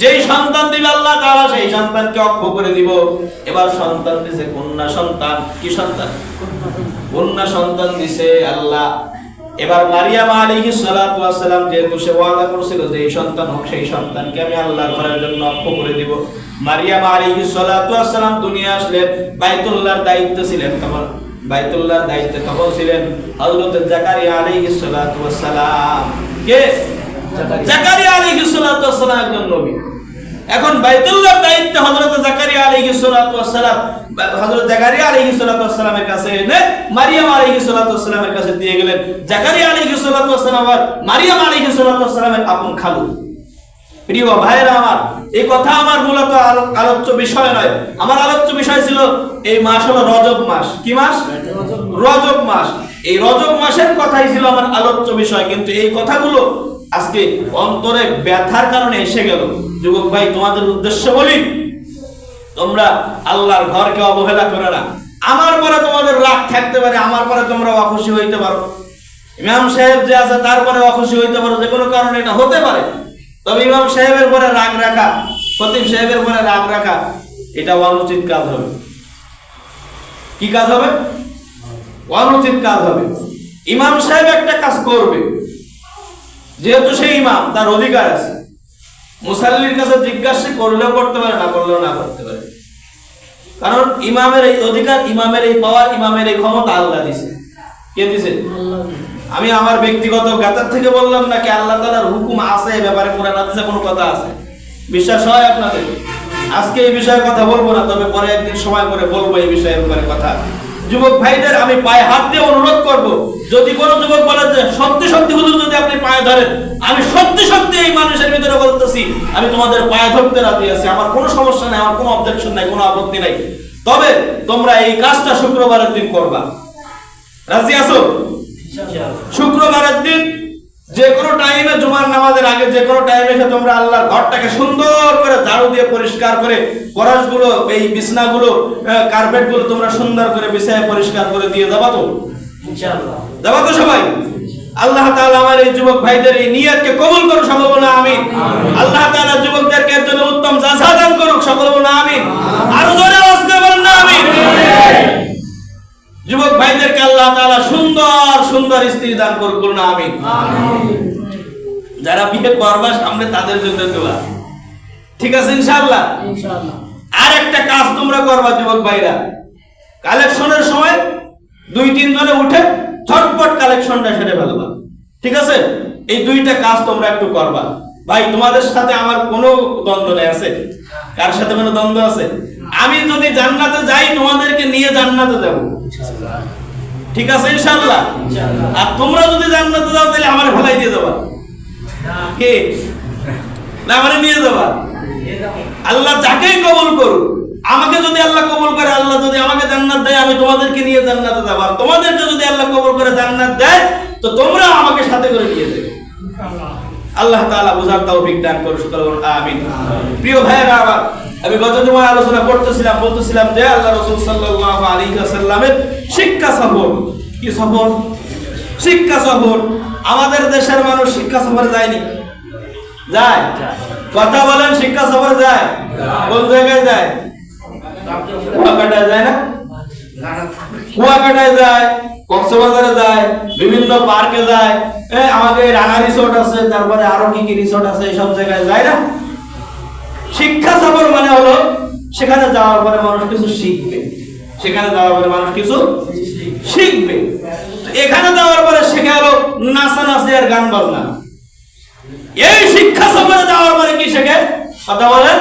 যেই সন্তান দিবে আল্লাহ তাআলা, সেই সন্তানকে অক্ষ করে দিব। এবার সন্তান দিছে কন্যা সন্তান। কি সন্তান? কন্যা সন্তান দিছে আল্লাহ। এবার মারিয়াম আলাইহিস সালাতু যেহেতু সে ওয়াদা করেছিল যে এই সন্তান হোক, সেই সন্তানকে আমি আল্লাহর ঘরের জন্য অক্ষ করে দিব। মারিয়াম আলাইহিস সালাতু দুনিয়া আসলেন, বাইতুল্লাহর দায়িত্ব ছিলেন তখন। বাইতুল্লাহর দায়িত্বে তখন ছিলেন হযরত জাকারিয়া আলাইহিস সালাতু কে? জাকারিয়া। একজন নবী। এখন বাইতুল্লাহর দায়িত্ব হযরত জাকারিয়া আলাইহিস সালাতু ওয়াস সালাম, হযরত জাকারিয়া কাছে এনে মারিয়াম আলাইহিস কাছে দিয়ে গেলেন। জাকারিয়া আলাইহিস সালাতু আর মারিয়াম আপন খালু। প্রিয় ভাইরা আমার, এই কথা আমার মূলত আলো- আলোচ্য বিষয় নয়। আমার আলোচ্য বিষয় ছিল এই মাস হলো রজব মাস। কি মাস? রজব মাস। এই রজব মাসের কথাই ছিল আমার আলোচ্য বিষয়, কিন্তু এই কথাগুলো আজকে অন্তরে ব্যথার কারণে এসে গেল। যুবক ভাই, তোমাদের উদ্দেশ্য বলি, তোমরা আল্লাহর ঘরকে অবহেলা করে না। আমার পরে তোমাদের রাগ থাকতে পারে, আমার পরে তোমরা অখুশি হইতে পারো। ইমাম সাহেব যে আছে তারপরে অখুশি হইতে পারো, যে কোনো কারণে এটা হতে পারে। তবে ইমাম সাহেবের পরে রাগ রাখা ফতিম সাহেবের পরে রাগ রাখা, এটা অনুচিত কাজ হবে। কি কাজ হবে? অনুচিত কাজ হবে। ইমাম সাহেব একটা কাজ করবে। যেহেতু সেই ইমাম, তার অধিকার আছে। মুসাল্লির কাছে জিজ্ঞাসা করলেও করতে পারে, না করলেও না করতে পারে। কারণ ইমামের এই অধিকার, ইমামের এই পাওয়ার, ইমামের এই ক্ষমতা আল্লাহ দিছে। কে দিছে? আমি আমার ব্যক্তিগত গাতার থেকে বললাম নাকি আল্লাহ তাআলার হুকুম আছে এই ব্যাপারে? কোরআন হাদিসে কোনো কথা আছে? বিশ্বাস হয় আপনাদের? আজকে এই বিষয়ে কথা বলব না, তবে পরে একদিন সময় করে বলব এই বিষয়ের উপরে কথা। যুবক ভাইদের আমি পায়ে হাত দিয়ে অনুরোধ করব যদি কোনো যুবক বলে যে সত্যি সত্যি হুজুর যদি আপনি পায়ে ধরেন আমি সত্যি সত্যি এই মানুষের ভিতরে বলতেছি আমি তোমাদের পায়ে ধরতে রাজি আছি আমার কোনো সমস্যা নাই আমার কোনো অবজেকশন নাই কোনো আপত্তি নাই। তবে তোমরা এই কাজটা শুক্রবারের দিন করবা। রাজি আছো? শুক্রবারের দিন যে কোনো টাইমে জুমার নামাজের আগে যে কোনো টাইমে এসে তোমরা আল্লাহর ঘরটাকে সুন্দর করে ঝাড়ু দিয়ে পরিষ্কার করে পরশগুলো এই বিছনাগুলো কার্পেটগুলো তোমরা সুন্দর করে বিছায় পরিষ্কার করে দিয়ে দেবা তো? দেবা তো সবাই? আল্লাহ তাআলা আমার এই যুবক ভাইদের এই নিয়তকে কবুল করুক সকল বলে আমিন। আল্লাহ তাআলা যুবকদেরকে জন্য উত্তম জাযা দান করুক সকল বলে আমিন। আরও জোরে যুবক ভাইদেরকে আল্লাহ তাআলা সুন্দর সুন্দর স্ত্রী দান করুক বলুন আমিন। যারা বিয়ে করবা সামনে তাদের জন্য দোয়া ঠিক আছে ইনশাআল্লাহ? আর একটা কাজ তোমরা করবা যুবক ভাইরা। কালেকশনের সময় দুই তিন জনে উঠে ঝটপট কালেকশনটা সেরে ফেলবা ঠিক আছে? এই দুইটা কাজ তোমরা একটু করবা। ভাই তোমাদের সাথে আমার কোনো দ্বন্দ্ব নেই আছে? কার সাথে কোনো দ্বন্দ্ব আছে? আমি যদি জান্নাতে যাই তোমাদেরকে নিয়ে জান্নাতে যাব। ঠিক আছে ইনশাআল্লাহ? আর তোমরা যদি জান্নাতে যাও তাহলে আমার ভালাই দিয়ে দেবা। কে? না আমারে নিয়ে যাবা। আল্লাহ যাকেই কবুল করুক আমাকে যদি আল্লাহ কবুল করে আল্লাহ যদি আমাকে জান্নাত দেয় আমি তোমাদেরকে নিয়ে জান্নাতে যাব। আর তোমাদেরকে যদি আল্লাহ কবুল করে জান্নাত দেয় তো তোমরা আমাকে সাথে করে নিয়ে দেবে আল্লাহ তাআলা বুঝার তৌফিক দান করুন বলুন আমিন। প্রিয় ভাইয়েরা আমার আমি গত জুমায় আলোচনা করতেছিলাম, বলতেছিলাম যে আল্লাহ রাসূল আলাইহি ওয়াসাল্লামের শিক্ষা সফর। কি সফর? শিক্ষা সফর। আমাদের দেশের মানুষ শিক্ষা সফরে যায়নি। যায়? কথা বলেন, শিক্ষা সফরে যায়? কোন জায়গায় যায়? কুয়াকাটায় যায় না? কুয়াকাটায় যায়, কক্সবাজারে যায়, বিভিন্ন পার্কে যায়। আমাদের রাঙা রিসোর্ট আছে, তারপরে আরও কি কি রিসোর্ট আছে এইসব জায়গায় যায় না? শিক্ষা সফর মানে হলো সেখানে যাওয়ার পরে মানুষ কিছু শিখবে। সেখানে যাওয়ার পরে মানুষ কিছু শিখবে। এখানে যাওয়ার পরে শেখা হলো নাচানাচি আর গান বাজনা। এই শিক্ষা সফরে যাওয়ার পরে কি শেখে? কথা বলেন।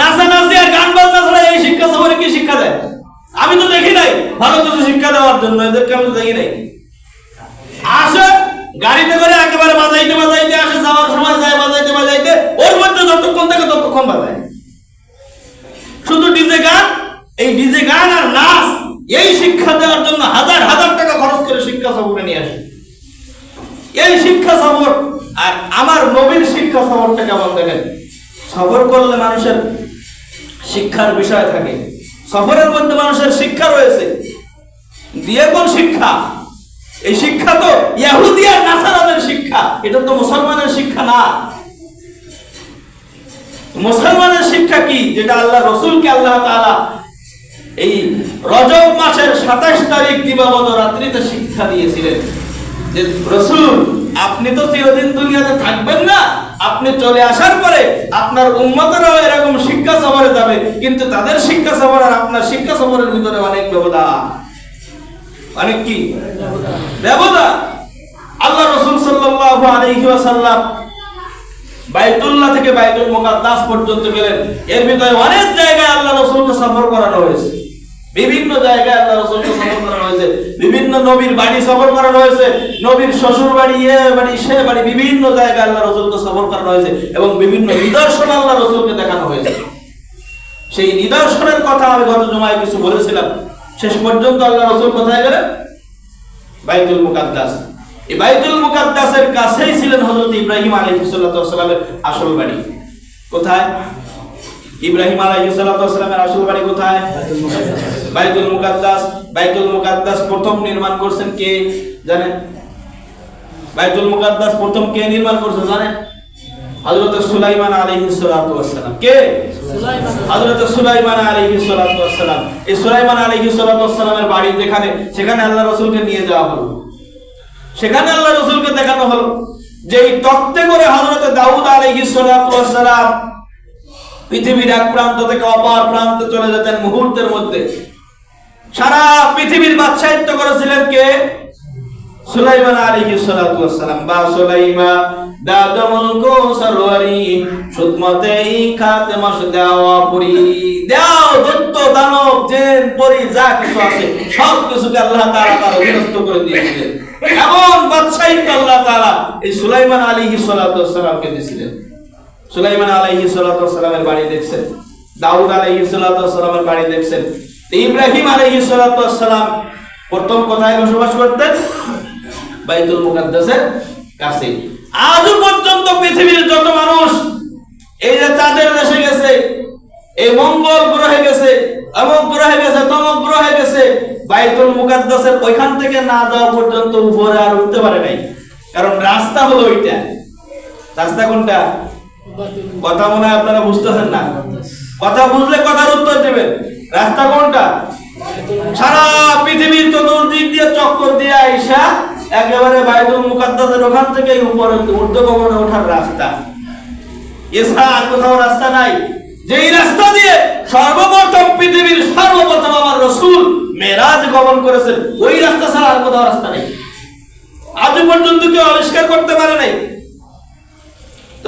নাচানাচি আর গান বাজনা ছাড়া এই শিক্ষা সফরে কি শিক্ষা দেয়? আমি তো দেখি নাই ভালো কিছু শিক্ষা দেওয়ার জন্য, এদেরকে আমি তো দেখি নাই। আসে, গাড়িতে করে একেবারে বাজাইতে বাজাইতে আসে, যাওয়ার সময় যায় বাজাইতে বাজাইতে ওর মধ্যে যতক্ষণ থাকে ততক্ষণ বাজায় শুধু ডিজে গান এই ডিজে গান আর নাচ এই শিক্ষা দেওয়ার জন্য হাজার হাজার টাকা খরচ করে শিক্ষা সফরে নিয়ে আসে এই শিক্ষা সফর আর আমার নবীর শিক্ষা সফরটা কেমন দেখেন সফর করলে মানুষের শিক্ষার বিষয় থাকে। সফরের মধ্যে মানুষের শিক্ষা রয়েছে। দিয়ে কোন শিক্ষা। এই শিক্ষা তো ইয়াহুদি আর নাসারাদের শিক্ষা। এটা তো মুসলমানের শিক্ষা না। মুসলমানের শিক্ষা কি? যেটা আল্লাহ রসুলকে আল্লাহ তাআলা এই রজব মাসের সাতাশ তারিখ দিবাগত রাত্রিতে শিক্ষা দিয়েছিলেন। যে রসুল, আপনি তো চিরদিন দুনিয়াতে থাকবেন না। আপনি চলে আসার পরে আপনার উন্মতরাও এরকম শিক্ষা সফরে যাবে, কিন্তু তাদের শিক্ষা সফর আর আপনার শিক্ষা সফরের ভিতরে অনেক ব্যবধান। অনেক কি? ব্যবধান। আল্লাহ রসুল সাল্লাল্লাহু আলাইহি ওয়াসাল্লাম বাইতুল্লাহ থেকে বাইতুল মুকাদ্দাস পর্যন্ত গেলেন। এর ভিতরে অনেক জায়গায় আল্লাহ রসুলকে সফর করানো হয়েছে। বিভিন্ন জায়গায় আল্লাহ রসুলকে সফর হয়েছে বিভিন্ন নবীর বাড়ি সফর করানো হয়েছে নবীর শ্বশুর বাড়ি, এ বাড়ি, সে বাড়ি, বিভিন্ন জায়গায় আল্লাহ রসুলকে সফর করানো হয়েছে এবং বিভিন্ন নিদর্শন আল্লাহ রসুলকে দেখানো হয়েছে। সেই নিদর্শনের কথা আমি গত জমায় কিছু বলেছিলাম। শেষ পর্যন্ত আল্লাহ রসুল কোথায় গেলেন? বাইতুল মুকাদ্দাস। এই বাইতুল মুকাদ্দাসের কাছেই ছিলেন হযরত ইব্রাহিম আলাইহিস সালামের আসল বাড়ি। কোথায়? ইব্রাহিম আলাইহিস সালামের আসল বাড়ি কোথায়? বাইতুল মুকাদ্দাস বাইতুল মুকাদ্দাস প্রথম নির্মাণ করছেন কে জানেন? বাইতুল মুকাদ্দাস প্রথম কে নির্মাণ করছে জানেন? হযরত সুলাইমান আলাইহিস সালাতু সালাম। কে? হযরত সুলাইমান আলাইহিস সালাতু সালাম। এই সুলাইমান আলাইহিস সালাতু সালামের বাড়ি যেখানে, সেখানে আল্লাহ রাসূলকে নিয়ে যাওয়া হলো। সেখানে আল্লাহ রসুলকে দেখানো হলো। যে এই তত্ত্বে করে হজরত দাউদ আলহি সালাম পৃথিবীর এক প্রান্ত থেকে অপর প্রান্তে চলে যেতেন মুহূর্তের মধ্যে। সারা পৃথিবীর বাদশাহিত্য করেছিলেন কে? সুলাইমান আলাইহি সালাতু ওয়াসসালাম বা সুলাইমা দাদমুল কোসরওয়ারি সুদমতেই খাতে মাস দেওয়া পুরি দাও দত্ত দানব, জেন, পরি, যা কিছু আছে, সব কিছুকে আল্লাহ তাআলা তার অধীনস্থ করে দিয়েছিলেন। এমন বাদশাহিত্য আল্লাহ তাআলা এই সুলাইমান আলাইহি সালাতু ওয়াসসালামকে দিয়েছিলেন। সুলাইমান আলাইহি সালাতু ওয়াসসালামের বাড়ি দেখছেন? দাউদ আলাইহি সালাতু ওয়াসসালামের বাড়ি দেখছেন? ইব্রাহিম সালাতু ওয়াসসালাম প্রথম কোথায় বসবাস করতেন? বাইতুল মুকাদ্দাসের কাছে। আজও পর্যন্ত পৃথিবীর যত মানুষ এই যে তাদের দেশে গেছে, এই মঙ্গল গ্রহে গেছে, অমুক গ্রহে গেছে, তমক গ্রহে গেছে, বাইতুল মুকাদ্দাসের ওইখান থেকে না যাওয়া পর্যন্ত উপরে আর উঠতে পারে নাই। কারণ রাস্তা হলো ওইটা। রাস্তা কোনটা? কথা মনে হয় আপনারা বুঝতেছেন না। কথা বুঝলে কথার উত্তর দেবেন। রাস্তা কোনটা? সারা পৃথিবীর চতুর্দিক দিয়ে চক্কর দিয়ে আইসা একেবারে বাইতুল মুকাদ্দাসের ওখান থেকে উপরে ঊর্ধ্বগমনে ওঠার রাস্তা। এছাড়া আর কোথাও রাস্তা নাই। যেই রাস্তা দিয়ে সর্বপ্রথম পৃথিবীর সর্বপ্রথম আমার রসুল মেরাজ গমন করেছেন, ওই রাস্তা ছাড়া আর কোথাও রাস্তা নেই। আজ পর্যন্ত কেউ আবিষ্কার করতে পারে নাই।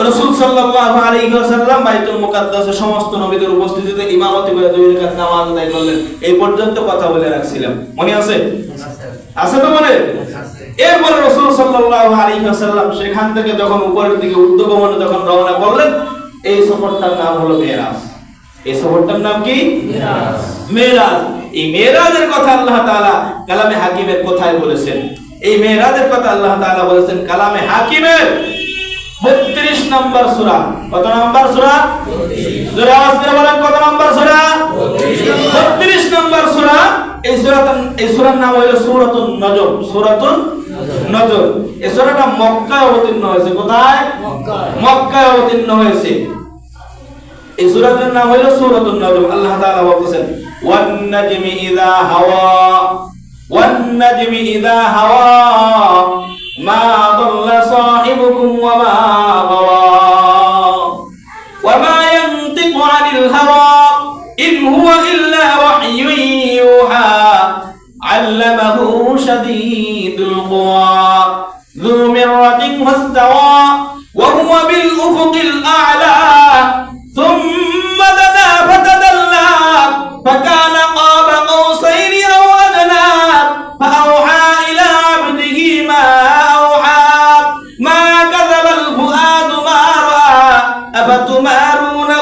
রাসূল সাল্লাল্লাহু আলাইহি ওয়াসাল্লাম বাইতুল মুকাদ্দাসে সমস্ত নবীদের উপস্থিতিতে ইমামতি করে দুই রাকাত নামাজ আদায় করলেন। এই পর্যন্ত কথা বলে রাখছিলাম। মনে আছে? আছে তো মনে? এরপরে রাসূল সাল্লাল্লাহু আলাইহি ওয়াসাল্লাম সেখান থেকে যখন উপরের দিকে যখন রওনা করলেন এই সফরটার নাম হলো মেরাজ। এই সফরটার নাম কি? মিরাজ। মেরাজ। এই মেরাজের কথা আল্লাহ তাআলা কালামে হাকিমের কোথায় বলেছেন। এই মেরাজের কথা আল্লাহ তাআলা বলেছেন কালামে হাকিমের 32 নম্বর সূরা। কত নম্বর সূরা? জোরে আওয়াজ করে বলেন, কত নম্বর সূরা? 32 নম্বর সূরা। এই সূরাটার এই সূরার নাম হলো সূরাতুন নজম সূরাতুন নজম এই সূরাটা মক্কায় অবতীর্ণ হয়েছে। কোথায়? মক্কায়। অবতীর্ণ হয়েছে। এই সূরাটার নাম হলো সূরাতুন নজম আল্লাহ তাআলা বলতেছেন ওয়ান নাজমি ইযা হাওয়া। ওয়ান নাজমি ইযা হাওয়া। মা ضل صاحبكم وما غوى وما ينطق عن الهوى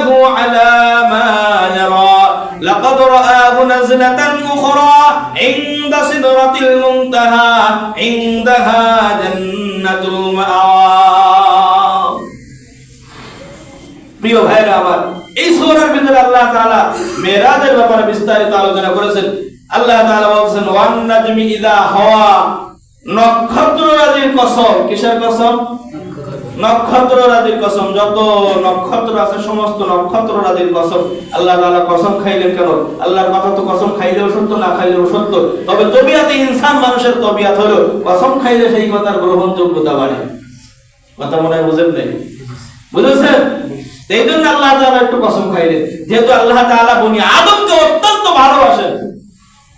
أفتمارونه على ما يرى لقد رآه نزلة أخرى عند سدرة المنتهى عندها جنة المأوى প্রিয় ভাইরা আমার এই সূরার ভিতরে আল্লাহ তাআলা মেরাজের ব্যাপারে বিস্তারিত আলোচনা করেছেন আল্লাহ তাআলা বলেছেন ওয়ান নাজমি ইদা হাওয়া নক্ষত্র রাজির কসম কিসের কসম নক্ষত্র রাজির কসম, যত নক্ষত্র আছে, সমস্ত নক্ষত্র রাজির কসম। আল্লাহ তাআলা কসম খাইলেন কেন? আল্লাহর কথা তো কসম খাইলেও সত্য, না খাইলেও সত্য। তবে তবিয়াতে ইনসান মানুষের তবিয়াত হলো, কসম খাইলে সেই কথার গ্রহণযোগ্যতা বাড়ে। কথা মনে হয় বুঝেন নাই? বুঝেছেন? এই জন্য আল্লাহ তাআলা একটু কসম খাইলেন। যেহেতু আল্লাহ তাআলা বনি আদমকে অত্যন্ত ভালোবাসেন।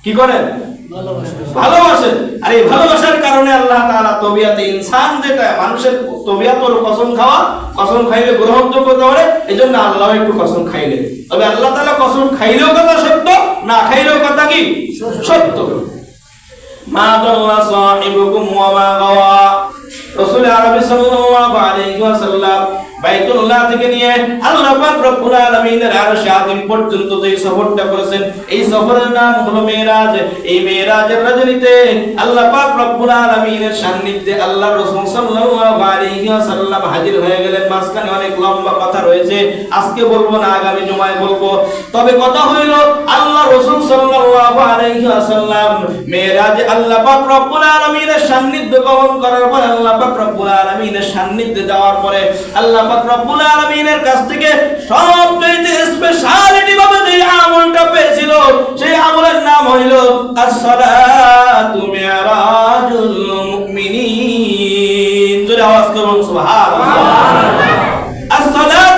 কি করেন? ভালোবাসেন আর এই ভালোবাসার কারণে আল্লাহ তাআলা তবিয়াতে ইনসান যেটা, মানুষের তবিয়াত ওর কসম খাওয়া, কসম খাইলে গ্রহণযোগ্য করে এই জন্য আল্লাহ একটু কসম খাইলেন তবে আল্লাহ তাআলা কসম খাইলেও কথা সত্য, না খাইলেও কথা কি? সত্য। মা দাল্লা সাহিবুকুম ওয়া মা গাওয়া। রাসূল আরবি সাল্লাল্লাহু আলাইহি ওয়াসাল্লাম বাইতুল্লাহ থেকে নিয়ে আল্লাহ পাক রব্বুল আলামিনের আরশে পর্যন্ত যে সফরটা করেছেন, এই সফরের নাম হলো এই রজনীতে আল্লাহ পাক রব্বুল আলামিনের সান্নিধ্যে আল্লাহ রাসূল সাল্লাল্লাহু আলাইহি ওয়াসাল্লাম হাজির হয়ে গেলেন। মাঝখানে অনেক লম্বা কথা রয়েছে। আজকে বলব না, আগামী জুমায় বলব। তবে কথা হইল আল্লাহ রাসূল সাল্লাল্লাহু আলাইহি ওয়াসাল্লাম আল্লাহ পাক রব্বুল আলামিনের সান্নিধ্য গমন করার পর আল্লাহ পাক রব্বুল আলামিনের সান্নিধ্যে যাওয়ার পরে আল্লাহ পাক রব্বুল আলামিনের কাছ থেকে সবচেয়ে স্পেশালিটি ভাবে যে আমলটা পেয়েছিল, সেই আমলের নাম হইল আসসালাতু মিরাজুল মুমিনিন। জোরে আওয়াজ করুন, সুবহানাল্লাহ। as-salatu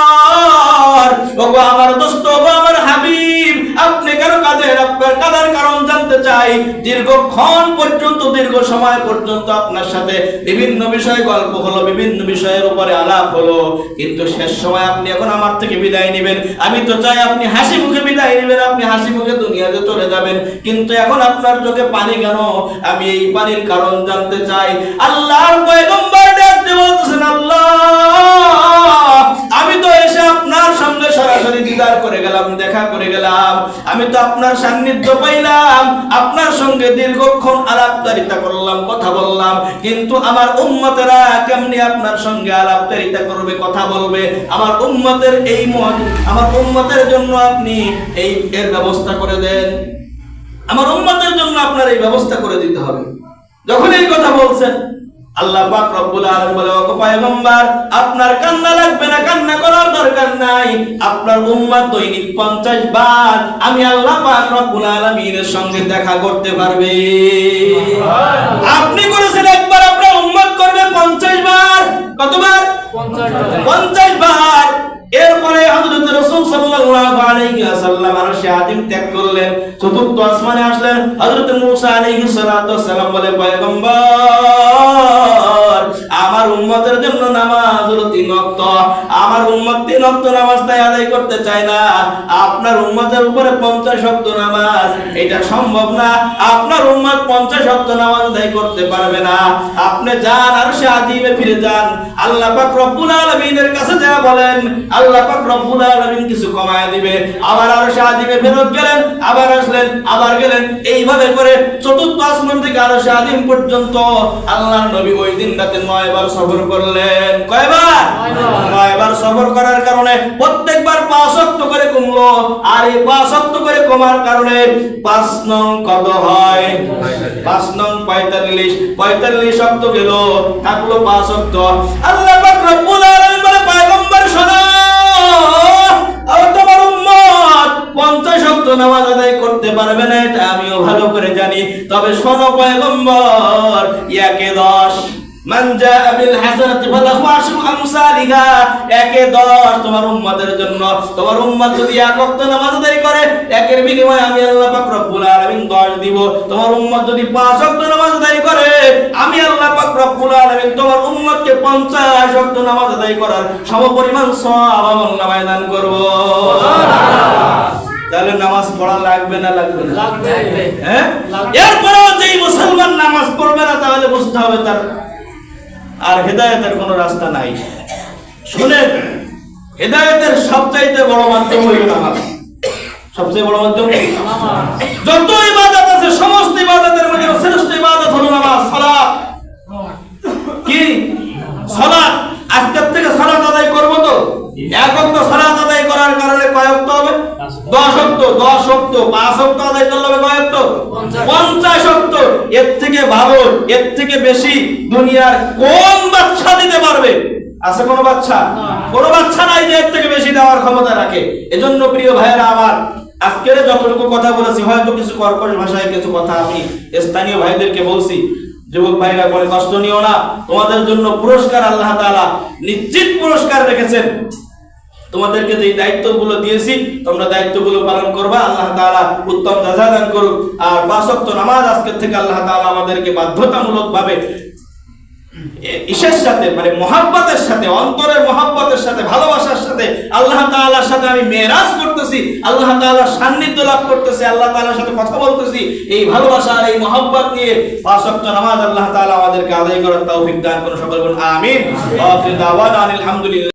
আমার দোস্ত আমার হাবিব, আপনি আপনার কারণ জানতে চাই। দীর্ঘক্ষণ পর্যন্ত, দীর্ঘ সময় পর্যন্ত আপনার সাথে বিভিন্ন বিষয়ে গল্প হলো, বিভিন্ন বিষয়ের উপরে আলাপ হলো। কিন্তু শেষ সময় আপনি এখন আমার থেকে বিদায় নেবেন। আমি তো চাই আপনি হাসি মুখে বিদায় নেবেন, আপনি হাসি মুখে দুনিয়াতে চলে যাবেন। কিন্তু এখন আপনার চোখে পানি কেন? আমি এই পানির কারণ জানতে চাই। আল্লাহ! তো এসে আপনার সঙ্গে সরাসরি দিদার করে গেলাম, দেখা করে গেলাম। আমি তো আপনার সান্নিধ্য পাইলাম, আপনার সঙ্গে দীর্ঘক্ষণ করলাম, কথা বললাম। কিন্তু আমার উম্মতেরা কেমনি আপনার সঙ্গে করবে, কথা বলবে? আমার উম্মতের এই মন আমার উম্মতের জন্য আপনি এই, এর ব্যবস্থা করে দেন। আমার উম্মতের জন্য আপনার এই ব্যবস্থা করে দিতে হবে। যখন এই কথা বলছেন আল্লাহ পাক রব্বুল আলামিন বলে ওগো পয়গম্বর আপনার কান্না লাগবে না কান্না করার দরকার নাই। আপনার উম্মত দৈনিক 50 বার আমি আল্লাহ পাক রব্বুল আলামিনের সঙ্গে দেখা করতে পারবে। আপনি করেছেন একবার আপনার উম্মত করবে 50 বার। কতবার? 50 বার। এরপরে হযরত রাসূল সাল্লাল্লাহু আলাইহি ওয়াসাল্লাম আরশে আযম ত্যাগ করলেন। চতুর্থ আসমানে আসলেন। হযরত মূসা আলাইহিস সালাতু ওয়াসসালাম বলে পয়গম্বর উম্মতের জন্য নামাজ হলো তিন ওয়াক্ত আমার উম্মত তিন ওয়াক্ত নামাজ তাই আদায় করতে চায় না। আপনার উম্মতের উপরে 50 ওয়াক্ত নামাজ, এটা সম্ভব না। আপনার উম্মত 50 ওয়াক্ত নামাজ আদায় করতে পারবে না। আপনি যান, আরশে আযিমে ফিরে যান। আল্লাহ পাক রব্বুল কাছে যা বলেন, আল্লাহ পাক রব্বুল কিছু কমায় দিবে। আবার আরশে আযিমে ফেরত গেলেন, আবার আসলেন, আবার গেলেন। এইভাবে করে চতুর্থ আসমান থেকে আরশে আযিম পর্যন্ত আল্লাহর নবী ওই দিন রাতে নয়বার সফর করলেন। কয়বার? নয়বার সফর করার কারণে? প্রত্যেকবার পাঁচ অক্ত করে কমলো আর এই পাঁচ অক্ত করে কমার কারণে পাঁচ নং কত হয়? পাঁচ নং পঁয়তাল্লিশ। পঁয়তাল্লিশ অক্ত গেল থাকল পাঁচ অক্ত। আল্লাহ রব্বুল আলামিন বলে পয়গম্বর শোনো। পঞ্চাশ অক্ত নামাজ আদায় করতে পারবে না এটা আমিও ভালো করে জানি। তবে শোনো পয়গম্বর ইয়াকে দশ একে দশ তোমার উম্মতের জন্য। তোমার উম্মত যদি এক ওয়াক্ত নামাজ আদায় করে একের বিনিময়ে আমি আল্লাহ পাক রব্বুল আলামিন 10 দিব। তোমার উম্মত যদি পাঁচ ওয়াক্ত নামাজ আদায় করে আমি আল্লাহ পাক রব্বুল আলামিন তোমার উম্মতকে 50 ওয়াক্ত নামাজ আদায় করার সমপরিমাণ সওয়াব আমল নামায় দান করব। তাহলে নামাজ পড়া লাগবে না লাগবে না? হ্যাঁ? এরপরেও যেই মুসলমান নামাজ পড়বে না তাহলে বুঝতে হবে তার আর হেদায়তের কোনো রাস্তা নাই। শুনেন, হেদায়তের সবচাইতে বড় মাধ্যম হইল নামাজ। সবচেয়ে বড় মাধ্যম যত ইবাদত আছে, সমস্ত ইবাদতের মধ্যে শ্রেষ্ঠ ইবাদত হলো নামাজ, সালাত। কি? সালাত। আজকের থেকে সালাত দশ অক্ট পাঁচ আদায় করলে হবে কয় পঞ্চাশ। এর থেকে ভালো এর থেকে বেশি দুনিয়ার কোন বাচ্চা দিতে পারবে? আছে কোনো বাচ্চা? কোনো বাচ্চা নাই যে এর থেকে বেশি দেওয়ার ক্ষমতা রাখে। এজন্য প্রিয় ভাইয়েরা আমার আজকের যতটুকু কথা বলেছি হয়তো কিছু কর্কশ ভাষায় কিছু কথা আমি স্থানীয় ভাইদেরকে বলছি। যুবক ভাইরা বলে কষ্ট নিও না। তোমাদের জন্য পুরস্কার আল্লাহ তাআলা নিশ্চিত পুরস্কার রেখেছেন। তোমাদেরকে যে দায়িত্বগুলো দিয়েছি, তোমরা দায়িত্বগুলো পালন করবা, আল্লাহ তাআলা উত্তম দান করুক। আর ওয়াক্ত নামাজ আজকের থেকে আল্লাহ তাআলা আমাদেরকে বাধ্যতামূলক ভাবে ইসের সাথে মানে মহাব্বতের সাথে, অন্তরের মহাব্বতের সাথে, ভালোবাসার সাথে আল্লাহ সাথে আমি মেরাজ করতেছি, আল্লাহ তাআলার সান্নিধ্য লাভ করতেছি, আল্লাহ তাআলার সাথে কথা বলতেছি, এই ভালোবাসা আর এই মহাব্বত নিয়ে পাঁচ নামাজ আল্লাহ তাআলা আমাদেরকে আদায় করার তৌফিক দান করুন সকল আমিন। আলহামদুলিল্লাহ